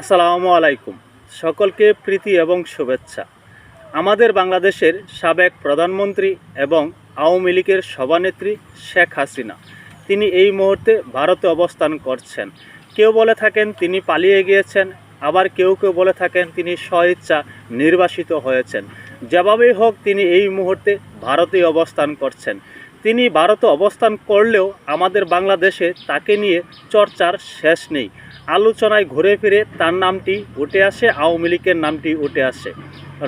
আসসালামু আলাইকুম। সকলকে প্রীতি এবং শুভেচ্ছা। আমাদের বাংলাদেশের সাবেক প্রধানমন্ত্রী এবং আওয়ামী লীগের সভানেত্রী শেখ হাসিনা। তিনি এই মুহূর্তে ভারতে অবস্থান করছেন। কেউ বলে থাকেন তিনি পালিয়ে গিয়েছেন, আবার কেউ কেউ বলে থাকেন তিনি স্বইচ্ছা নির্বাসিত হয়েছেন। যেভাবেই হোক, তিনি এই মুহূর্তে ভারতেই অবস্থান করছেন। তিনি ভারতে অবস্থান করলেও আমাদের বাংলাদেশে তাকে নিয়ে চর্চার শেষ নেই। আলোচনায় ঘুরে ফিরে তার নামটি উঠে আসে, আওয়ামী লীগের নামটি উঠে আসে।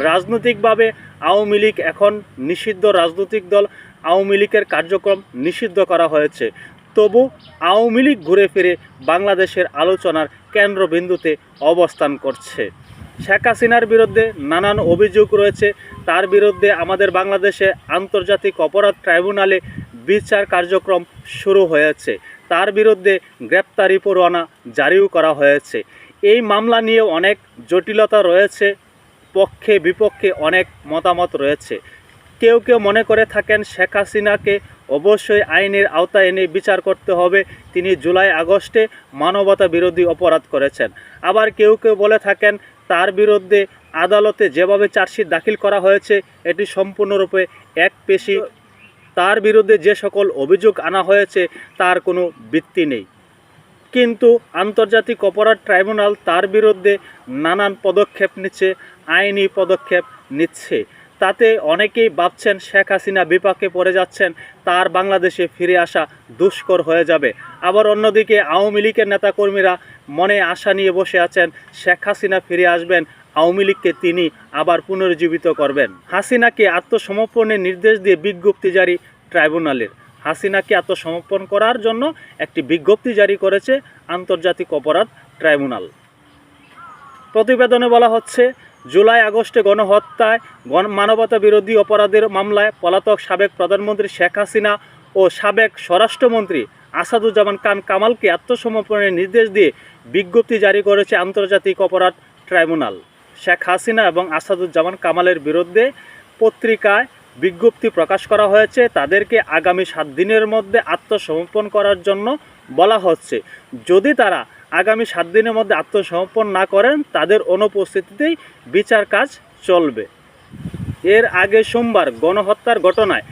রাজনৈতিকভাবে আওয়ামী লীগ এখন নিষিদ্ধ রাজনৈতিক দল, আওয়ামী লীগের কার্যক্রম নিষিদ্ধ করা হয়েছে। তবু আওয়ামী লীগ ঘুরে ফিরে বাংলাদেশের আলোচনার কেন্দ্রবিন্দুতে অবস্থান করছে। শেখ হাসিনার বিরুদ্ধে নানান অভিযোগ রয়েছে। তার বিরুদ্ধে আমাদের বাংলাদেশে আন্তর্জাতিক অপরাধ ট্রাইব্যুনালে বিচার কার্যক্রম শুরু হয়েছে। তার বিরুদ্ধে গ্রেপ্তারি পরোয়ানা জারিও করা হয়েছে। এই মামলা নিয়ে অনেক জটিলতা রয়েছে, পক্ষে বিপক্ষে অনেক মতামত রয়েছে। কেউ কেউ মনে করে থাকেন শেখ হাসিনাকে অবশ্যই আইনের আওতায় এনে বিচার করতে হবে। তিনি জুলাই আগস্টে মানবতা বিরোধী অপরাধ করেছেন। আবার কেউ কেউ বলে থাকেন তার বিরুদ্ধে আদালতে যেভাবে চার্জশিট দাখিল করা হয়েছে, এটি সম্পূর্ণরূপে এক পেশি। তার বিরুদ্ধে যে সকল অভিযোগ আনা হয়েছে, তার কোনো বৃত্তি নেই। কিন্তু আন্তর্জাতিক অপরাধ ট্রাইব্যুনাল তার বিরুদ্ধে নানান পদক্ষেপ নিচ্ছে, আইনি পদক্ষেপ নিচ্ছে। তাতে অনেকেই ভাবছেন শেখ হাসিনা বিপাকে পড়ে যাচ্ছেন, তার বাংলাদেশে ফিরে আসা দুষ্কর হয়ে যাবে। আবার অন্যদিকে আওয়ামী লীগের নেতাকর্মীরা মনে আশা নিয়ে বসে আছেন, শেখ হাসিনা ফিরে আসবেন, আওয়ামী লীগকে তিনি আবার পুনরুজ্জীবিত করবেন। হাসিনাকে আত্মসমর্পণের নির্দেশ দিয়ে বিজ্ঞপ্তি জারি ট্রাইব্যুনালের। হাসিনাকে আত্মসমর্পণ করার জন্য একটি বিজ্ঞপ্তি জারি করেছে আন্তর্জাতিক অপরাধ ট্রাইব্যুনাল। প্রতিবেদনে বলা হচ্ছে জুলাই আগস্টে গণহত্যায় গণ মানবতা বিরোধী অপরাধের মামলায় পলাতক সাবেক প্রধানমন্ত্রী শেখ হাসিনা ও সাবেক স্বরাষ্ট্রমন্ত্রী আসাদুজ্জামান খান কামালকে আত্মসমর্পণের নির্দেশ দিয়ে বিজ্ঞপ্তি জারি করেছে আন্তর্জাতিক অপরাধ ট্রাইব্যুনাল। শেখ হাসিনা এবং আসাদুজ্জামান কামালের বিরুদ্ধে পত্রিকায় বিজ্ঞপ্তি প্রকাশ করা হয়েছে। তাদেরকে আগামী সাত দিনের মধ্যে আত্মসমর্পণ করার জন্য বলা হচ্ছে। যদি তারা আগামী সাত দিনের মধ্যে আত্মসমর্পণ না করেন, তাদের অনুপস্থিতিতেই বিচার কাজ চলবে। এর আগে সোমবার গণহত্যার ঘটনায়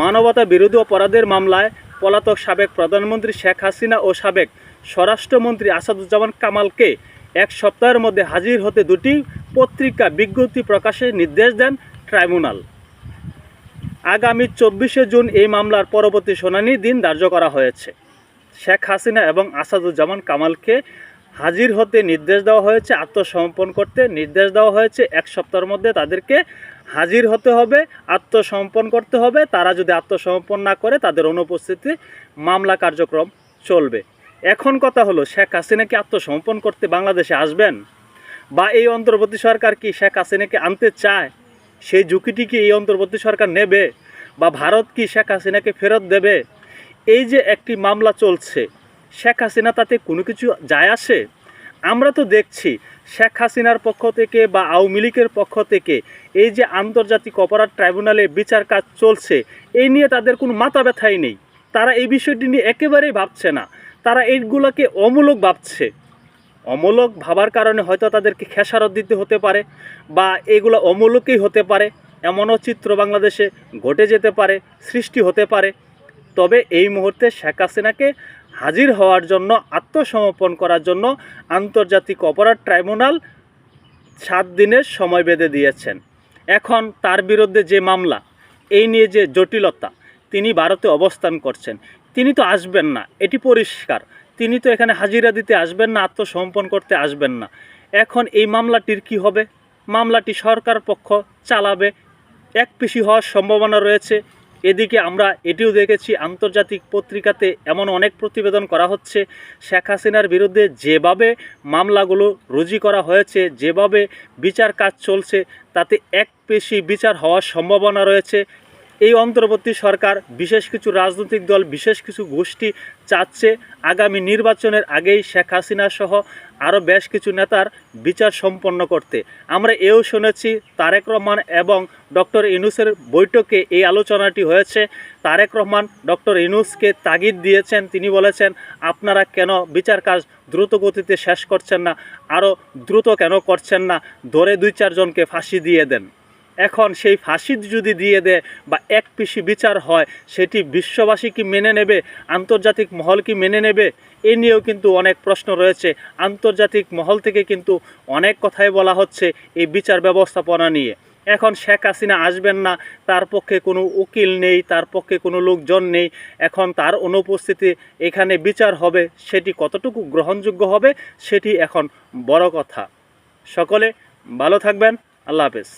মানবতা বিরোধী অপরাধের মামলায় পলাতক সাবেক প্রধানমন্ত্রী শেখ হাসিনা ও সাবেক স্বরাষ্ট্রমন্ত্রী আসাদুজ্জামান কামালকে এক সপ্তাহের মধ্যে হাজির হতে দুটি পত্রিকা বিজ্ঞপ্তি প্রকাশের নির্দেশ দেন ট্রাইব্যুনাল। আগামী চব্বিশে জুন এই মামলার পরবর্তী শুনানির দিন ধার্য করা হয়েছে। শেখ হাসিনা এবং আসাদুজ্জামান কামালকে হাজির হতে নির্দেশ দেওয়া হয়েছে, আত্মসমর্পণ করতে নির্দেশ দেওয়া হয়েছে। এক সপ্তাহের মধ্যে তাদেরকে হাজির হতে হবে, আত্মসমর্পণ করতে হবে। তারা যদি আত্মসমর্পণ না করে, তাদের অনুপস্থিতি মামলা কার্যক্রম চলবে। এখন কথা হলো, শেখ হাসিনাকে আত্মসমর্পণ করতে বাংলাদেশে আসবেন? বা এই অন্তর্বর্তী সরকার কি শেখ হাসিনাকে আনতে চায়? সেই ঝুঁকিটি কি এই অন্তর্বর্তী সরকার নেবে? বা ভারত কি শেখ হাসিনাকে ফেরত দেবে? এই যে একটি মামলা চলছে, শেখ হাসিনা তাতে কোনো কিছু যায় আসে? আমরা তো দেখছি শেখ হাসিনার পক্ষ থেকে বা আওয়ামী লীগের পক্ষ থেকে এই যে আন্তর্জাতিক অপরাধ ট্রাইব্যুনালে বিচার কাজ চলছে, এই নিয়ে তাদের কোনো মাথা ব্যথাই নেই। তারা এই বিষয়টি নিয়ে একেবারেই ভাবছে না। তারা এইগুলোকে অমূলক ভাবছে। অমূলক ভাবার কারণে হয়তো তাদেরকে খেসারত দিতে হতে পারে বা এগুলো অমূলকই হতে পারে। এমনও চিত্র বাংলাদেশে ঘটে যেতে পারে, সৃষ্টি হতে পারে। তবে এই মুহূর্তে শেখ হাসিনাকে হাজির হওয়ার জন্য, আত্মসমর্পণ করার জন্য আন্তর্জাতিক অপরাধ ট্রাইব্যুনাল সাত দিনের সময় বেঁধে দিয়েছেন। এখন তার বিরুদ্ধে যে মামলা, এই নিয়ে যে জটিলতা, তিনি ভারতে অবস্থান করছেন। তিনি তো আসবেন না, এটি পরিষ্কার। তিনি তো এখানে হাজিরা দিতে আসবেন না, আত্মসমর্পণ করতে আসবেন না। এখন এই মামলাটির কি হবে? মামলাটি সরকার পক্ষ চালাবে এক পিসি হওয়ার সম্ভাবনা রয়েছে। এদিকে আমরা এটিও দেখেছি আন্তর্জাতিক পত্রিকাতে এমন অনেক প্রতিবেদন করা হচ্ছে, শেখ হাসিনার বিরুদ্ধে যেভাবে মামলাগুলো রুজি করা হয়েছে, যেভাবে বিচার কাজ চলছে, তাতে এক পেশি বিচার হওয়ার সম্ভাবনা রয়েছে। এই অন্তর্বর্তী সরকার বিশেষ কিছু রাজনৈতিক দল, বিশেষ কিছু গোষ্ঠী চাচ্ছে। আগামী নির্বাচনের আগেই শেখ হাসিনা সহ আরও বেশ কিছু নেতার বিচার সম্পন্ন করতে। আমরা এও শুনেছি তারেক রহমান এবং ডক্টর ইনুসের বৈঠকে এই আলোচনাটি হয়েছে। তারেক রহমান, ডক্টর ইনুসকে তাগিদ দিয়েছেন। তিনি বলেছেন, আপনারা কেন বিচার কাজ দ্রুত গতিতে শেষ করছেন না? আরও দ্রুত কেন করছেন না? ধরে দুই চারজনকে ফাঁসি দিয়ে দেন। এখন সেই ফাঁসি যদি দিয়ে দেয় বা এক পিসি বিচার হয়, সেটি বিশ্ববাসী কি মেনে নেবে? আন্তর্জাতিক মহল কি মেনে নেবে? এ নিয়েও কিন্তু অনেক প্রশ্ন রয়েছে। আন্তর্জাতিক মহল থেকে কিন্তু অনেক কথাই বলা হচ্ছে এই বিচার ব্যবস্থাপনা নিয়ে। এখন শেখ হাসিনা আসবেন না, তার পক্ষে কোনো উকিল নেই, তার পক্ষে কোনো লোকজন নেই। এখন তার অনুপস্থিতি এখানে বিচার হবে, সেটি কতটুকু গ্রহণযোগ্য হবে, সেটি এখন বড় কথা। সকলে ভালো থাকবেন, আল্লাহ হাফেজ।